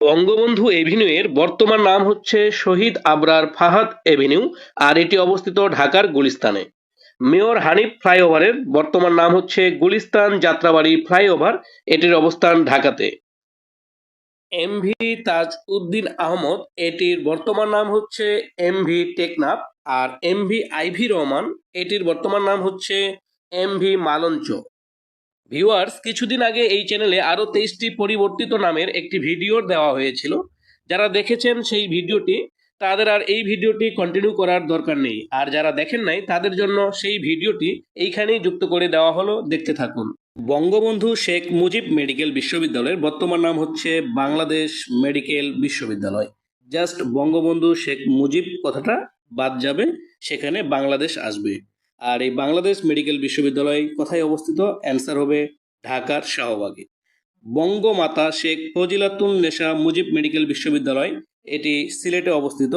বঙ্গবন্ধু এভিনিউয়ের বর্তমান নাম হচ্ছে শহীদ আবরার ফাহাদ এভিনিউ, আর এটি অবস্থিত ঢাকার গুলিস্তানে। মেয়র হানিফ ফ্লাইওভারের বর্তমান নাম হচ্ছে গুলিস্তান যাত্রাবাড়ি ফ্লাইওভার, এটির অবস্থান ঢাকাতে। এমভি তাজ উদ্দিন আহমদ, এটির বর্তমান নাম হচ্ছে এমভি টেকনাফ, আর এমভি আইভি রহমান, এটির বর্তমান নাম হচ্ছে এমভি মালঞ্চ। ভিউয়ার্স কিছুদিন আগে এই চ্যানেলে আরও তেইশটি পরিবর্তিত নামের একটি ভিডিও দেওয়া হয়েছিল। যারা দেখেছেন সেই ভিডিওটি তাদের আর এই ভিডিওটি কন্টিনিউ করার দরকার নেই। আর যারা দেখেন নাই, তাদের জন্য সেই ভিডিওটি এইখানেই যুক্ত করে দেওয়া হলো। দেখতে থাকুন। বঙ্গবন্ধু শেখ মুজিব মেডিকেল বিশ্ববিদ্যালয়ের বর্তমান নাম হচ্ছে বাংলাদেশ মেডিকেল বিশ্ববিদ্যালয়। জাস্ট বঙ্গবন্ধু শেখ মুজিব কথাটা বাদ যাবে, সেখানে বাংলাদেশ আসবে। আর এই বাংলাদেশ মেডিকেল বিশ্ববিদ্যালয় কোথায় অবস্থিত? অ্যান্সার হবে ঢাকার শাহবাগে। বঙ্গমাতা শেখ ফজিলাতুল নেশা মুজিব মেডিকেল বিশ্ববিদ্যালয়, এটি সিলেটে অবস্থিত।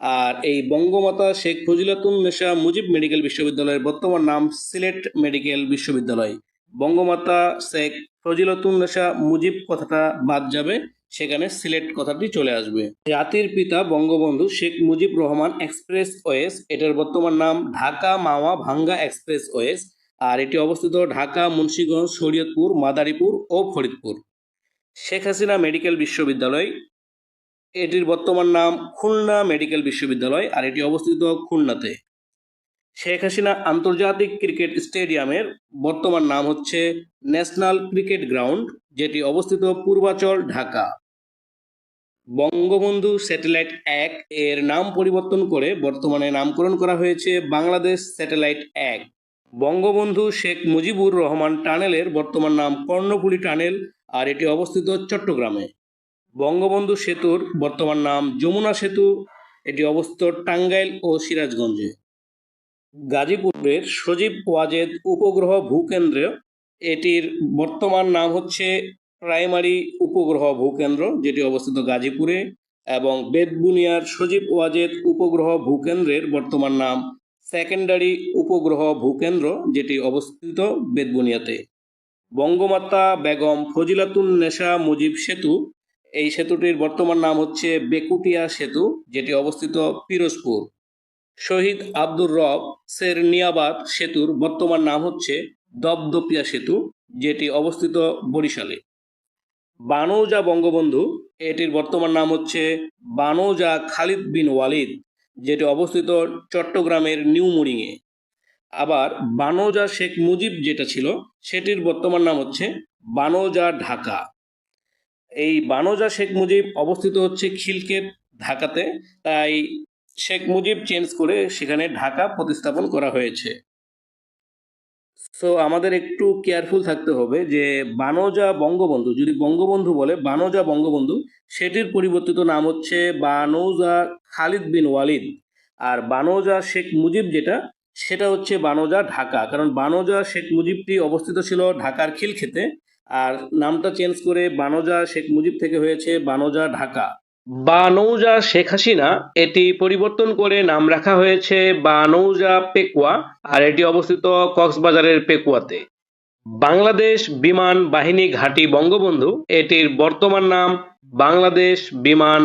আর এই বঙ্গমাতা শেখ ফজিলাতুল নেশা মুজিব মেডিকেল বিশ্ববিদ্যালয়ের বর্তমান নাম সিলেট মেডিকেল বিশ্ববিদ্যালয়। বঙ্গমাতা শেখ ফজিলাতুন নেশা মুজিব কথাটা বাদ যাবে, সেখানে সিলেট কথাটি চলে আসবে। জাতির পিতা বঙ্গবন্ধু শেখ মুজিব রহমান এক্সপ্রেস ওয়েস এটার বর্তমান নাম ঢাকা মাওয়া ভাঙ্গা এক্সপ্রেস ওয়েস আর এটি অবস্থিত ঢাকা, মুন্সীগঞ্জ, শরীয়তপুর, মাদারীপুর ও ফরিদপুর। শেখ হাসিনা মেডিকেল বিশ্ববিদ্যালয়, এটির বর্তমান নাম খুলনা মেডিকেল বিশ্ববিদ্যালয়, আর এটি অবস্থিত খুলনাতে। শেখ হাসিনা আন্তর্জাতিক ক্রিকেট স্টেডিয়ামের বর্তমান নাম হচ্ছে ন্যাশনাল ক্রিকেট গ্রাউন্ড, যেটি অবস্থিত পূর্বাচল ঢাকা। বঙ্গবন্ধু স্যাটেলাইট এক এর নাম পরিবর্তন করে বর্তমানে নামকরণ করা হয়েছে বাংলাদেশ স্যাটেলাইট এক। বঙ্গবন্ধু শেখ মুজিবুর রহমান টানেলের বর্তমান নাম কর্ণফুলী টানেল, আর এটি অবস্থিত চট্টগ্রামে। বঙ্গবন্ধু সেতুর বর্তমান নাম যমুনা সেতু, এটি অবস্থিত টাঙ্গাইল ও সিরাজগঞ্জে। গাজীপুরের সজীব ওয়াজেদ উপগ্রহ ভূকেন্দ্র। এটির বর্তমান নাম হচ্ছে প্রাইমারি উপগ্রহ ভূকেন্দ্র, যেটি অবস্থিত গাজীপুরে, এবং বেদবুনিয়ার সজীব ওয়াজেদ উপগ্রহ ভূকেন্দ্রের বর্তমান নাম সেকেন্ডারি উপগ্রহ ভূকেন্দ্র, যেটি অবস্থিত বেদবুনিয়াতে বঙ্গমাতা বেগম ফজিলাতুন নেশা মুজিব সেতু, এই সেতুটির বর্তমান নাম হচ্ছে বেকুটিয়া সেতু, যেটি অবস্থিত পিরোজপুর। শহীদ আব্দুর রব সেরনিয়াবাদ সেতুর বর্তমান নাম হচ্ছে দপদপিয়া সেতু, যেটি অবস্থিত বরিশালে। বানৌজা বঙ্গবন্ধু, এটির বর্তমান নাম হচ্ছে বানৌজা খালিদ বিন ওয়ালিদ, যেটি অবস্থিত চট্টগ্রামের নিউ মুড়িংয়ে। আবার বানৌজা শেখ মুজিব যেটা ছিল, সেটির বর্তমান নাম হচ্ছে বানৌজা ঢাকা। এই বানৌজা শেখ মুজিব অবস্থিত হচ্ছে খিলকেট ঢাকাতে, তাই শেখ মুজিব চেঞ্জ করে সেখানে ঢাকা প্রতিস্থাপন করা হয়েছে। সো আমাদের একটু কেয়ারফুল থাকতে হবে যে বানৌজা বঙ্গবন্ধু, যদি বঙ্গবন্ধু বলে বানৌজা বঙ্গবন্ধু, সেটির পরিবর্তিত নাম হচ্ছে বানৌজা খালিদ বিন ওয়ালিদ। আর বানৌজা শেখ মুজিব যেটা, সেটা হচ্ছে বানৌজা ঢাকা। কারণ বানৌজা শেখ মুজিবটি অবস্থিত ছিল ঢাকার খিলক্ষেতে, আর নামটা চেঞ্জ করে বানৌজা শেখ মুজিব থেকে হয়েছে বানৌজা ঢাকা। বানৌজা শেখ হাসিনা, এটি পরিবর্তন করে নাম রাখা হয়েছে বানৌজা পেকুয়া, আর এটি অবস্থিত কক্সবাজারের পেকুয়াতে। বাংলাদেশ বিমান বাহিনী ঘাঁটি বঙ্গবন্ধু, এটির বর্তমান নাম বাংলাদেশ বিমান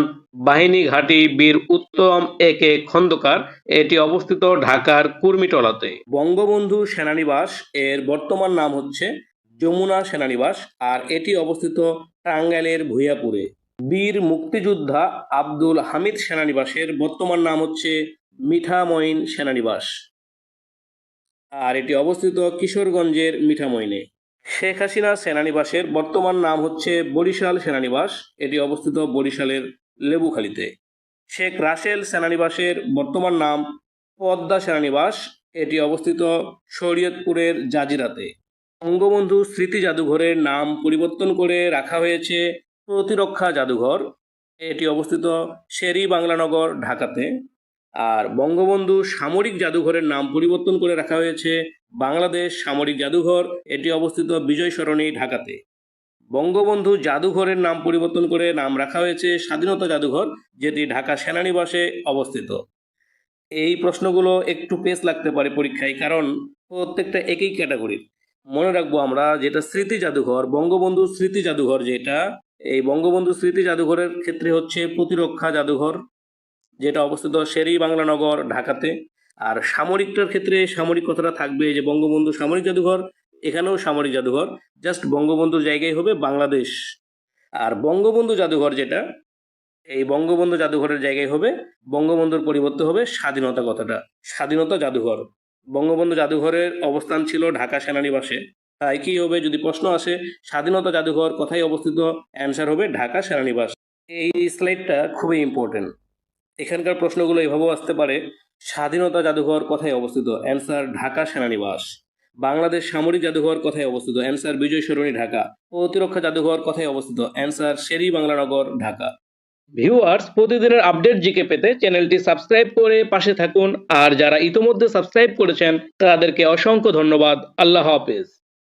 বাহিনী ঘাঁটি বীর উত্তম এ কে খন্দকার, এটি অবস্থিত ঢাকার কুর্মিটলাতে। বঙ্গবন্ধু সেনানিবাস, এর বর্তমান নাম হচ্ছে যমুনা সেনানিবাস, আর এটি অবস্থিত টাঙ্গাইলের ভূঁইয়াপুরে। বীর মুক্তিযোদ্ধা আব্দুল হামিদ সেনানিবাসের বর্তমান নাম হচ্ছে মিঠামইন সেনানিবাস। আর এটি অবস্থিত কিশোরগঞ্জের মিঠামইনে শেখ হাসিনা সেনানিবাসের বর্তমান নাম হচ্ছে বরিশাল সেনানিবাস। এটি অবস্থিত বরিশালের লেবুখালীতে। শেখ রাসেল সেনানিবাসের বর্তমান নাম পদ্মা সেনানিবাস। এটি অবস্থিত শরীয়তপুরের জাজিরাতে। বঙ্গবন্ধু স্মৃতি জাদুঘরের নাম পরিবর্তন করে রাখা হয়েছে প্রতিরক্ষা জাদুঘর। এটি অবস্থিত শেরি বাংলানগর, ঢাকাতে। আর বঙ্গবন্ধু সামরিক জাদুঘরের নাম পরিবর্তন করে রাখা হয়েছে বাংলাদেশ সামরিক জাদুঘর। এটি অবস্থিত বিজয় সরণি, ঢাকাতে। বঙ্গবন্ধু জাদুঘরের নাম পরিবর্তন করে নাম রাখা হয়েছে স্বাধীনতা জাদুঘর, যেটি ঢাকা সেনানিবাসে অবস্থিত। এই প্রশ্নগুলো একটু পেস লাগতে পারে পরীক্ষায়, কারণ প্রত্যেকটা একই ক্যাটাগরির। মনে রাখব আমরা যেটা স্মৃতি জাদুঘর, বঙ্গবন্ধু স্মৃতি জাদুঘর যেটা এই বঙ্গবন্ধু স্মৃতি জাদুঘরের ক্ষেত্রে হচ্ছে প্রতিরক্ষা জাদুঘর, যেটা অবস্থিত শেরি বাংলানগর ঢাকাতে। আর সামরিকটার ক্ষেত্রে সামরিক কথাটা থাকবে যে বঙ্গবন্ধু সামরিক জাদুঘর, এখানেও সামরিক জাদুঘর, জাস্ট বঙ্গবন্ধুর জায়গায় হবে বাংলাদেশ। আর বঙ্গবন্ধু জাদুঘর যেটা, এই বঙ্গবন্ধু জাদুঘরের জায়গায় হবে, বঙ্গবন্ধুর পরিবর্তে হবে স্বাধীনতা কথাটা, স্বাধীনতা জাদুঘর। বঙ্গবন্ধু জাদুঘরের অবস্থান ছিল ঢাকা সেনানিবাসে। কি হবে? যদি প্রশ্ন আসে, স্বাধীনতা জাদুঘর কোথায় অবস্থিত? অ্যান্সার হবে ঢাকা সেনানিবাস এই স্লাইডটা খুবই ইম্পর্টেন্ট এখানকার প্রশ্নগুলো এভাবেও আসতে পারে, স্বাধীনতা জাদুঘর কোথায় অবস্থিত? অ্যান্সার ঢাকা সেনানিবাস বাংলাদেশ সামরিক জাদুঘর কোথায় অবস্থিত? অ্যান্সার বিজয় সরণি ঢাকা। প্রতিরক্ষা জাদুঘর কোথায় অবস্থিত? অ্যান্সার শেরি বাংলানগর ঢাকা। ভিউয়ার্স প্রতিদিনের আপডেট জিকে পেতে চ্যানেলটি সাবস্ক্রাইব করে পাশে থাকুন। আর যারা ইতোমধ্যে সাবস্ক্রাইব করেছেন, তাদেরকে অসংখ্য ধন্যবাদ। আল্লাহ হাফেজ।